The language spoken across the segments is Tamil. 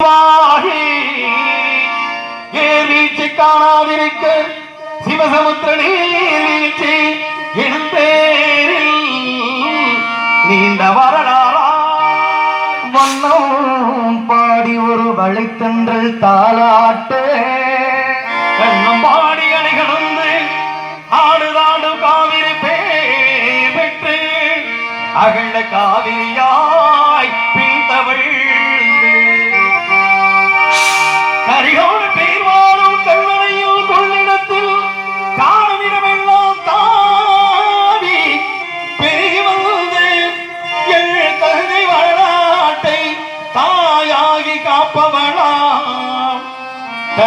வாகி. காணாதிருக்க சிவசமுத்திர நீர்வீழ்ச்சி பேரில் நீண்ட வரலாறா. வண்ணம் பாடி ஒரு வழித்தன்றல் தாளாட்டு கண்ணம் பாடி அணை கடந்து ஆடுதாடு காவிரி பேர் பெற்று அகண்ட காவிரியாய்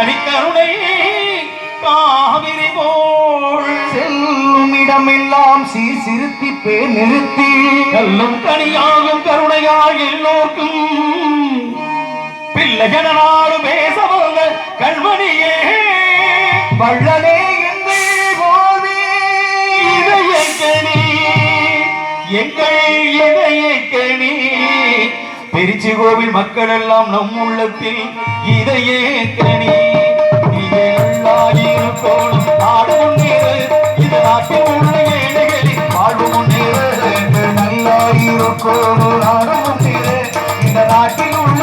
தனிக்கருணை காவிரி போல் செல்லும் இடமெல்லாம் சீர் சிறுத்தி பேர் நிறுத்தி. கல்லும் கனியாகும் கருணையாய் எல்லோர்க்கும். பிள்ளைகன நாடு பேச வந்த கண்மணியே. வள்ளலே எங்கள் கோவே இதயக்கணி எங்கள் இதயக்கணி திருச்சி கோவில் மக்கள் எல்லாம் நம் உள்ளத்தில் இதயக்கணி நீங்களாயிருக்கோணும் நாடு முன்னேறு இது நாட்டில் உள்ள ஏழைகளின் வாழ்வு முன்னேறு நல்லாயிருக்கோம் நாடும் முன்னேற இந்த நாட்டில் உள்ள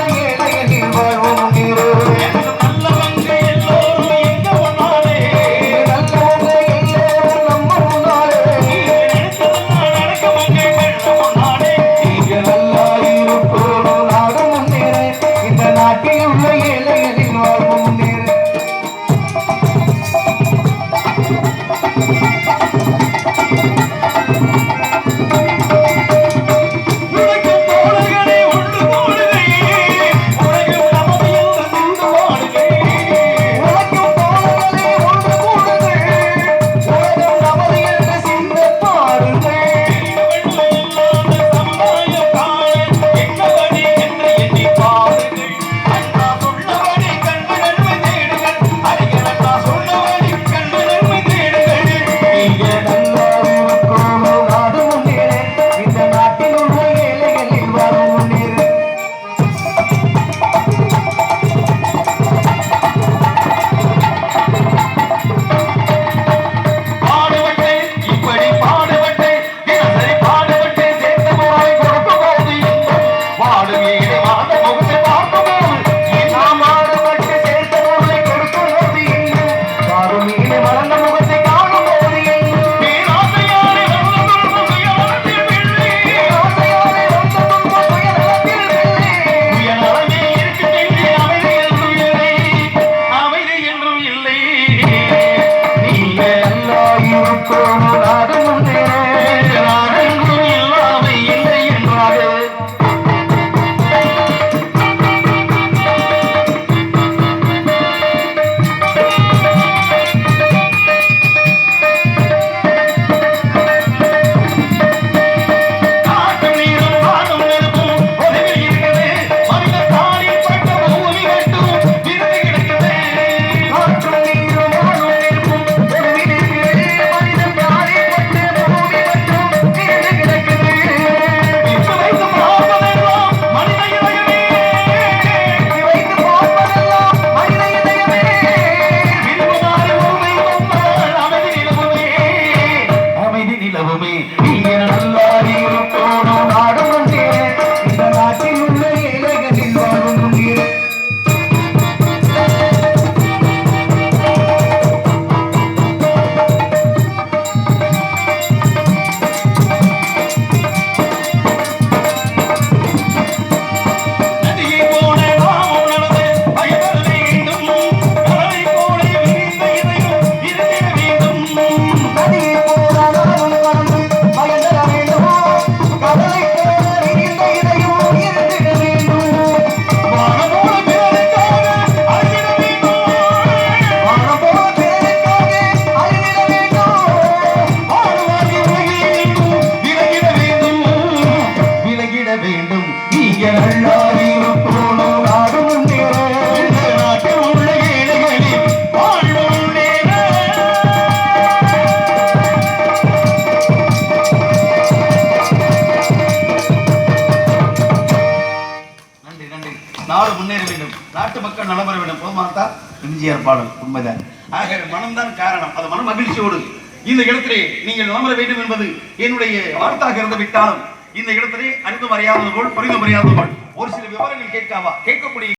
நாட்டு மக்கள் நலம் பெற வேண்டும். போமாத்தா எம்ஜிஆர் பாடல். உண்மைதான். ஆக மனம்தான் காரணம். அது மன மகிழ்ச்சியோடு. இந்த இடத்திலே நீங்கள் நலம் பெற வேண்டும் என்பது என்னுடைய வார்த்தாக இருந்து விட்டாலும் இந்த இடத்திலே அறிந்து அறியாதது போல் புரிந்து அறியாதது போல் ஒரு சில விவரங்கள் கேட்காவா? கேட்கக்கூடிய